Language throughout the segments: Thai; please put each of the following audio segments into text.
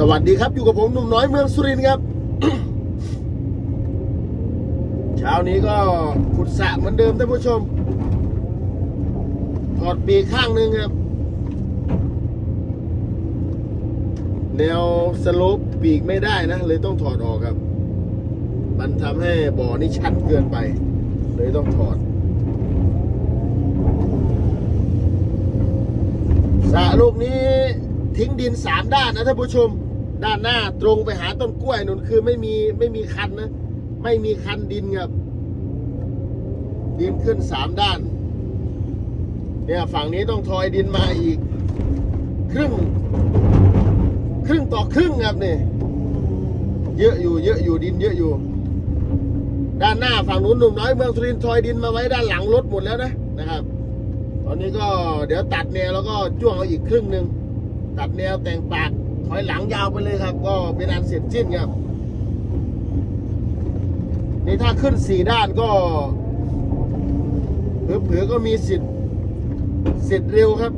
สวัสดีครับอยู่กับผมหนุ่มน้อยเมืองสุรินทร์ครับ เช้านี้ก็ขุดสระเหมือนเดิมท่านผู้ชมถอดปีกข้างหนึ่งครับ แนวสโลปปีกไม่ได้นะ เลยต้องถอดออกครับ มันทำให้บ่อนี่ชันเกินไป เลยต้องถอดสระลูกนี้ทิ้งดินสามด้านนะท่านผู้ชม ด้านหน้าตรงไปหาต้นกล้วยนุ่นคือไม่มีไม่มีคันนะ ไม่มีคันดินครับ ดินขึ้นสามด้าน เนี่ยฝั่งนี้ต้องทอยดินมาอีก ครึ่ง ครึ่งต่อครึ่งครับนี่เยอะอยู่เยอะอยู่ดินเยอะอยู่ ด้านหน้าฝั่งนู้นหนุ่มน้อยเมืองสุรินทร์ทอยดินมาไว้ด้านหลังรถหมดแล้วนะนะครับ ตอนนี้ก็เดี๋ยวตัดแนวแล้วก็จ้วงเอาอีกครึ่งหนึ่งตัดแนวแต่งปาก ถอยหลังยาวไปเลยครับ ก็เป็นอันเสร็จสิ้นครับ นี่ถ้าขึ้นสี่ด้านก็เผื่อๆก็มีสิทธิ์เสร็จเร็วครับ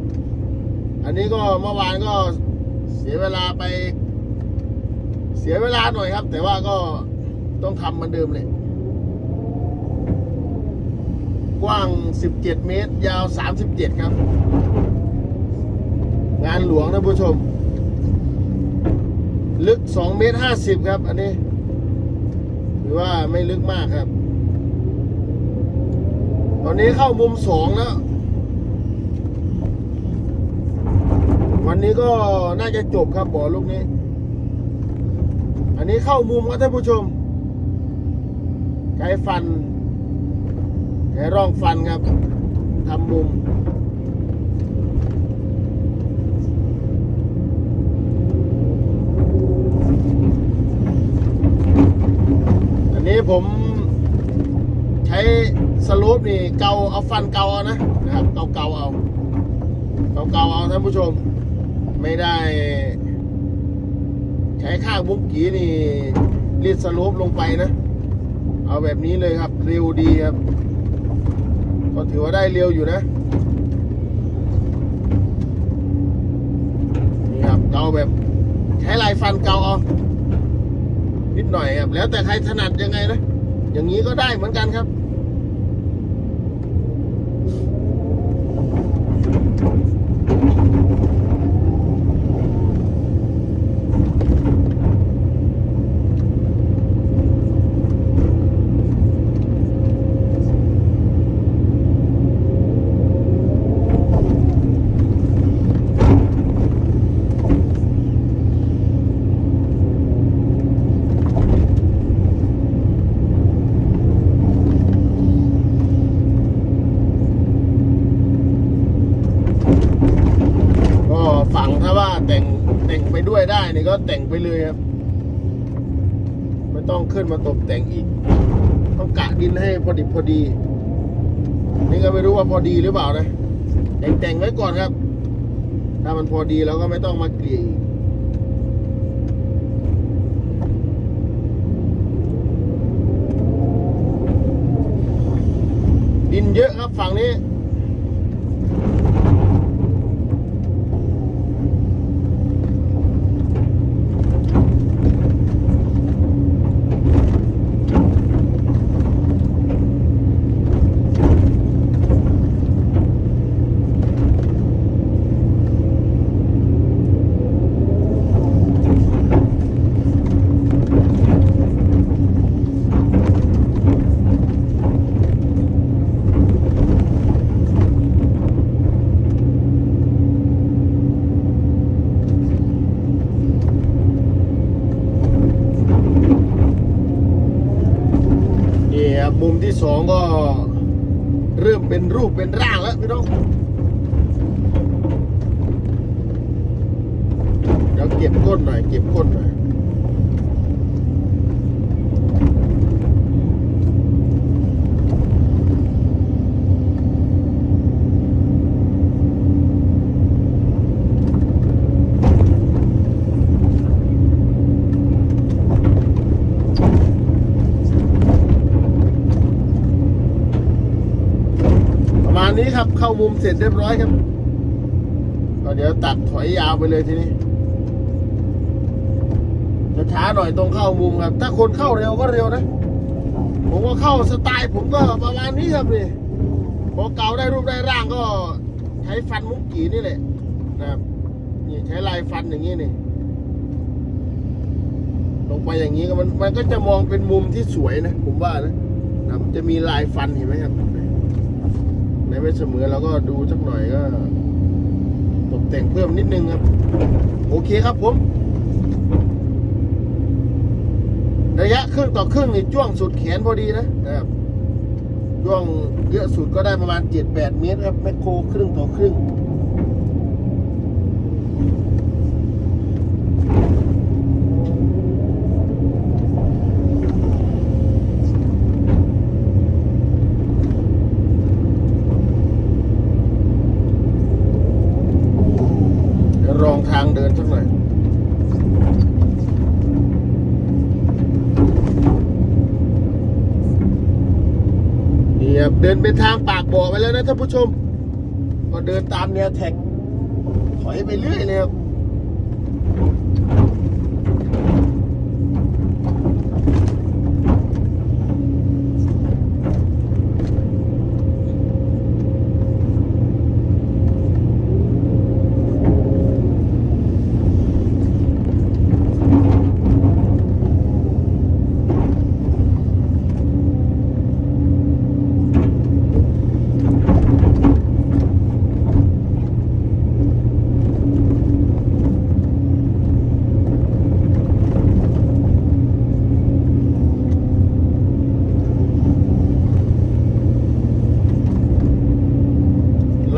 อันนี้ก็เมื่อวานก็เสียเวลาไป เสียเวลาหน่อยครับ แต่ว่าก็ต้องทำเหมือนเดิมเลย กว้าง 17 เมตร ยาว 37 ครับ งานหลวงนะผู้ชม ลึก2เมตร50 ครับ อันนี้ถือว่าไม่ลึกมากครับ ตอนนี้เข้ามุม2แล้ว วันนี้ก็น่าจะจบครับบ่อลูกนี้ อันนี้เข้ามุมครับท่านผู้ชมใช้ฟันใช้ร่องฟันครับทำมุม อันนี้ ผมใช้สโลปนี่เกาเอาฟันเกาเอานะนะครับเกาเกาเอา เกาเกาเอาท่านผู้ชม ไม่ได้ ใช้ข้างบุ้งกีนี่รีดสโลปลงไปนะ เอาแบบนี้เลยครับ เร็วดีครับ ก็ถือว่าได้เร็วอยู่นะนี่ครับเกาแบบ ใช้ลายฟันเกาเอา นิดหน่อยครับ แล้วแต่ใครถนัดยังไงนะ อย่างนี้ก็ได้เหมือนกันครับ ก็ฝังถ้าว่าแต่งแต่ง ไปด้วยได้นี่ก็แต่งไปเลยครับ ไม่ต้องขึ้นมาตกแต่งอีก ต้องกะดินให้พอดิบพอดี นี่ก็ไม่รู้ว่าพอดีหรือเปล่านะ แต่งแต่งไว้ก่อนครับ ถ้ามันพอดีเราก็ไม่ต้องมาเกลี่ยอีกดินเยอะครับฝั่งนี้ครับมุมที่ สองก็เริ่มเป็นรูปเป็นร่างแล้วพี่น้องเดี๋ยวเก็บก้นหน่อยเก็บก้นหน่อย ประมาณนี้ ครับ เข้ามุมเสร็จเรียบร้อยครับก็เดี๋ยวตัดถอยยาวไปเลยทีนี้จะช้าหน่อยตรงเข้ามุมครับ ถ้าคนเข้าเร็วก็เร็วนะ ผมก็เข้าสไตล์ผมก็ประมาณนี้ครับนี่พอเก่าได้รูปได้ร่างก็ใช้ฟันมุกกีนี่แหละนะครับนี่ใช้ลายฟันอย่างนี้นี่ลงไปอย่างนี้ก็มันมันก็จะมองเป็นมุมที่สวยนะ ผมว่านะนะจะมีลายฟันเห็นไหมครับ ไม่เสมอเราก็ดูสักหน่อยก็ตกแต่งเพิ่มนิดนึงครับ โอเคครับผม ระยะครึ่งต่อครึ่งนี่จ้วงสุดแขนพอดีนะนะครับจ้วงเยอะสุดก็ได้ประมาณ 7-8 เมตรครับแมคโครครึ่งต่อครึ่ง เดี๋ยวลองทางเดินสักหน่อย นี่ครับเดินเป็นทางปากบ่อไปแล้วนะ ท่านผู้ชม ก็เดินตามแนวแท็กถอยไปเรื่อยเลยครับ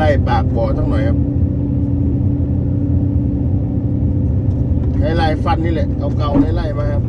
ไล่ ปากบ่อทั้งหน่อยครับใช้ลายฟันนี่แหละเก่าๆไล่ๆมาครับ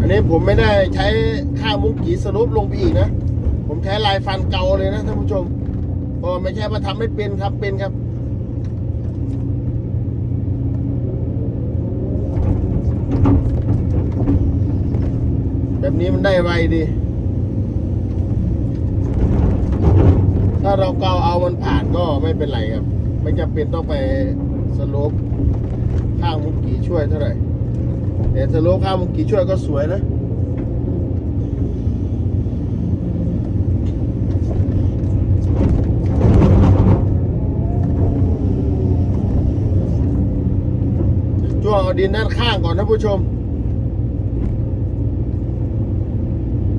อันนี้ผมไม่ได้ใช้ข้าว มุกกีสรุปลงไปอีกนะ ผมใช้ลายฟันเก่าเลยนะท่านผู้ชมก็ไม่ใช่ว่าทำไม่เป็นครับเป็นครับแบบนี้มันได้ไวดี ถ้าเราเกาเอามันผ่านก็ไม่เป็นไรครับ ไม่จำเป็นต้องไปสโลปข้างมุกกีช่วยเท่าไหร่แต่สโลปข้างมุกกีช่วยก็สวยนะ จ้วงเอา ดินด้านข้างก่อนท่านผู้ชม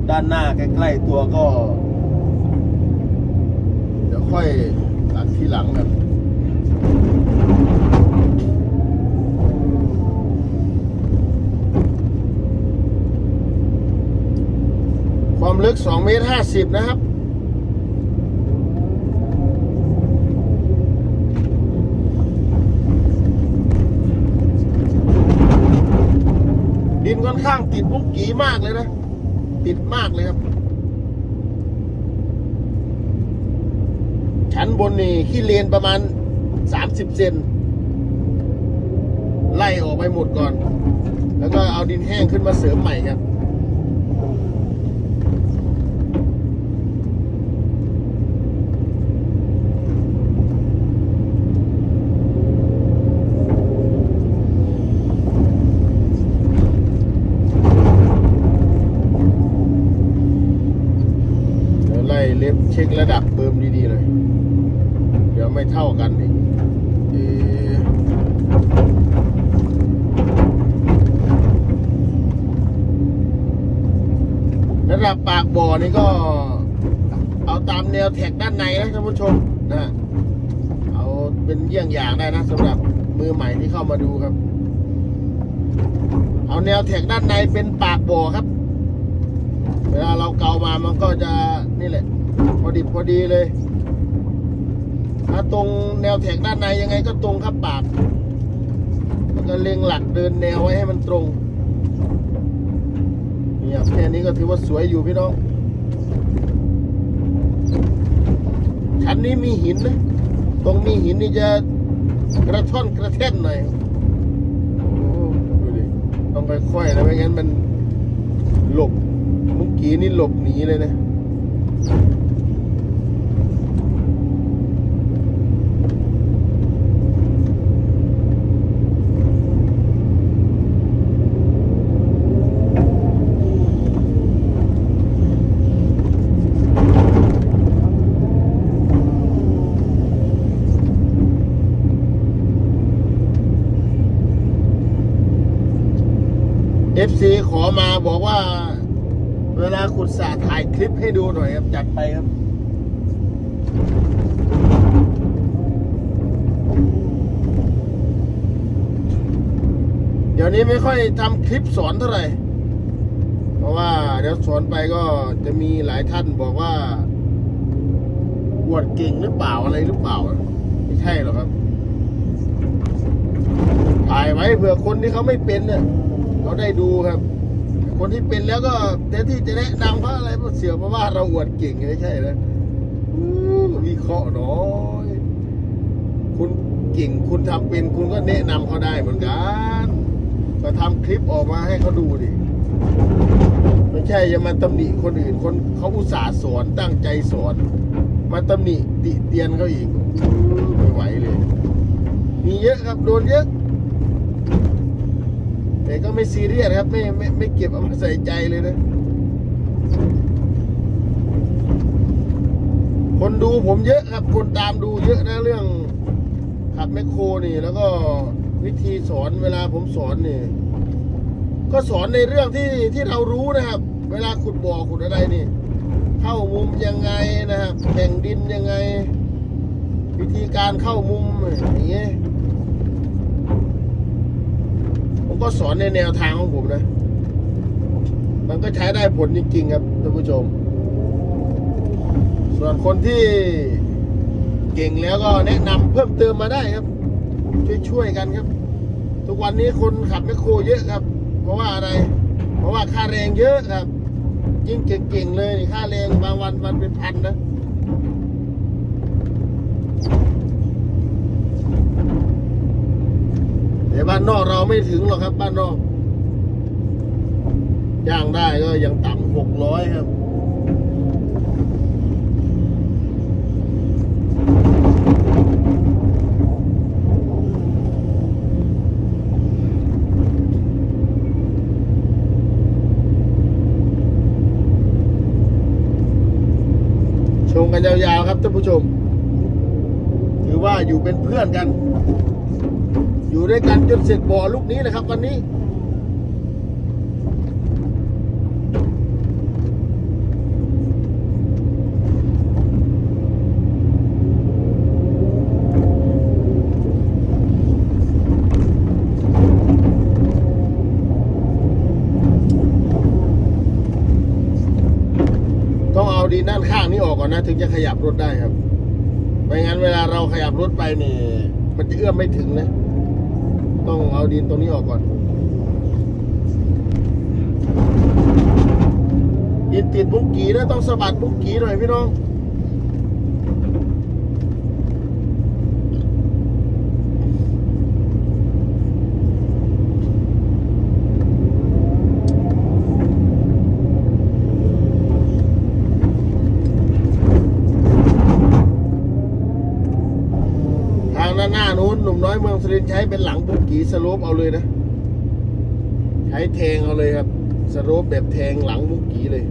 ด้านหน้าใกล้ๆตัวก็ เดี๋ยวค่อยหลังทีหลังครับความลึก2เมตร50 นะครับ ดินค่อน ข้างติดมุกกีมากเลยนะ ติดมากเลยครับ ชั้นบนนี่ขี้เลนประมาณสามสิบเซนไล่ออกไปหมดก่อน แล้วก็เอาดินแห้งขึ้นมาเสริมใหม่ครับ เดี๋ยวไล่เล็บเช็คระดับเบิร์มดีๆเลยเดี๋ยวไม่เท่ากันอีกระดับปากบ่อนี่ก็ เอาตามแนวแท็กด้านในนะท่านผู้ชมนะเอาเป็นเยี่ยงอย่างได้นะสำหรับมือใหม่ที่เข้ามาดูครับ เอาแนวแท็กด้านในเป็นปากบ่อครับ เวลาเราเกามามันก็จะนี่แหละ พอดิบพอดีเลยถ้าตรงแนวแถกด้านในยังไงก็ตรงครับปากแล้วก็เล็งหลักเดินแนวไว้ให้มันตรงเนี่ครับแค่นี้ก็ถือว่าสวยอยู่พี่น้อง ชั้นนี้มีหินนะ ตรงมีหินนี่จะกระท่อนกระแท่นหน่อยโอ้ดูดิ ต้องไปค่อยๆนะไม่งั้นมันหลบเมื่อกี้นี่หลบหนีเลยนะ ขอมาบอกว่า เวลาขุดสระถ่ายคลิปให้ดูหน่อยครับจัดไปครับเดี๋ยวนี้ไม่ค่อยทำคลิปสอนเท่าไหร่ เพราะว่าเดี๋ยวสอนไปก็จะมีหลายท่านบอกว่าอวดเก่งหรือเปล่าอะไรหรือเปล่า ไม่ใช่หรอกครับ ถ่ายไว้เผื่อคนที่เขาไม่เป็นเนี่ยเขาได้ดูครับ คนที่เป็นแล้วก็แทนที่จะแนะนำเพราะอะไรเพราะเสือเพราะว่าเราอวดเก่งไม่ใช่นะอู้วิเคราะห์น้อยคุณเก่งคุณทำเป็นคุณก็แนะนำเขาได้เหมือนกัน ก็ทำคลิปออกมาให้เขาดูดิไม่ใช่จะมาตำหนิคนอื่นคนเขาอุตส่าห์สอนตั้งใจสอน มาตำหนิติเตียนเขาอีกไม่ไหวเลย มีเยอะครับโดนเยอะ แต่ก็ไม่ซีเรียสครับ ไม่ไม่ไม่เก็บเอามาใส่ใจเลยนะ คนดูผมเยอะครับ คนตามดูเยอะนะเรื่องขับแมคโครนี่ แล้วก็วิธีสอนเวลาผมสอนนี่ ก็สอนในเรื่องที่ที่เรารู้นะครับ เวลาขุดบ่อขุดอะไรนี่ เข้ามุมยังไงนะครับแบ่งดินยังไง วิธีการเข้ามุมอย่างเงี้ย ผมก็สอนในแนวทางของผมนะ มันก็ใช้ได้ผลจริงๆครับท่านผู้ชม ส่วนคนที่เก่งแล้วก็แนะนำเพิ่มเติมมาได้ครับ ช่วยๆกันครับ ทุกวันนี้คนขับแมคโครเยอะครับ เพราะว่าอะไร เพราะว่าค่าแรงเยอะครับ ยิ่งเก่งๆเลยค่าแรงบางวันวันเป็นพันนะ แต่บ้านนอกเราไม่ถึงหรอกครับ บ้านนอก ย่างได้ก็ยังต่ำหกร้อยครับชมกันยาวๆครับท่านผู้ชม ถือว่าอยู่เป็นเพื่อนกัน อยู่ด้วยกันจนเสร็จบ่อลูกนี้นะครับ วันนี้ ต้องเอาดินด้านข้างนี้ออกก่อนนะ ถึงจะขยับรถได้ครับไม่งั้นเวลาเราขยับรถไปนี่ มันจะเอื้อมไม่ถึงนะ ต้องเอาดินตรงนี้ออกก่อน ดินติดบุกกีนะต้องสะบัดบุกกีหน่อยพี่น้อง ทางด้านหน้านู้นหนุ่มน้อยเมือง สุรินใช้เป็นหลังบุกกีสโลปเอาเลยนะ ใช้แทงเอาเลยครับ สโลปแบบแทงหลังบุกกีเลย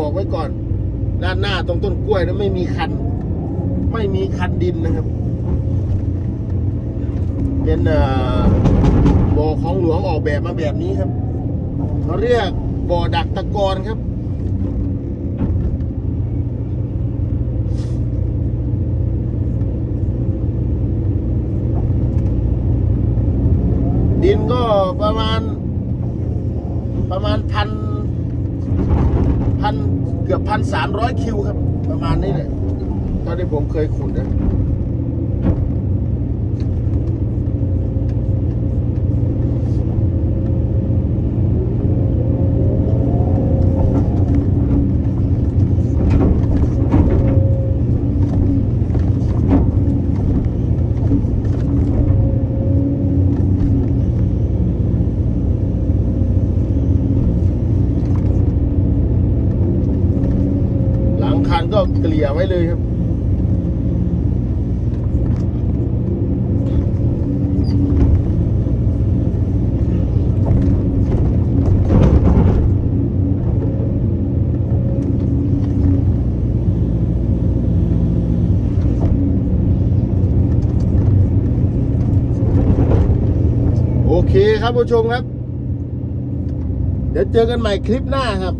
บอกไว้ก่อน ด้านหน้าตรงต้นกล้วยนะไม่มีคัน ไม่มีคันดินนะครับ เป็นบ่อของหลวงออกแบบมาแบบนี้ครับเขาเรียกบ่อดักตะกอนครับดินก็ประมาณ ประมาณพัน พันเกือบพันสามร้อยคิวครับ ประมาณนี้เลยตอนที่ผมเคยขุดนะ หลังคันก็เกลี่ยไว้เลยครับ โอเคครับ ผู้ชมครับ เดี๋ยวเจอกันใหม่คลิปหน้าครับ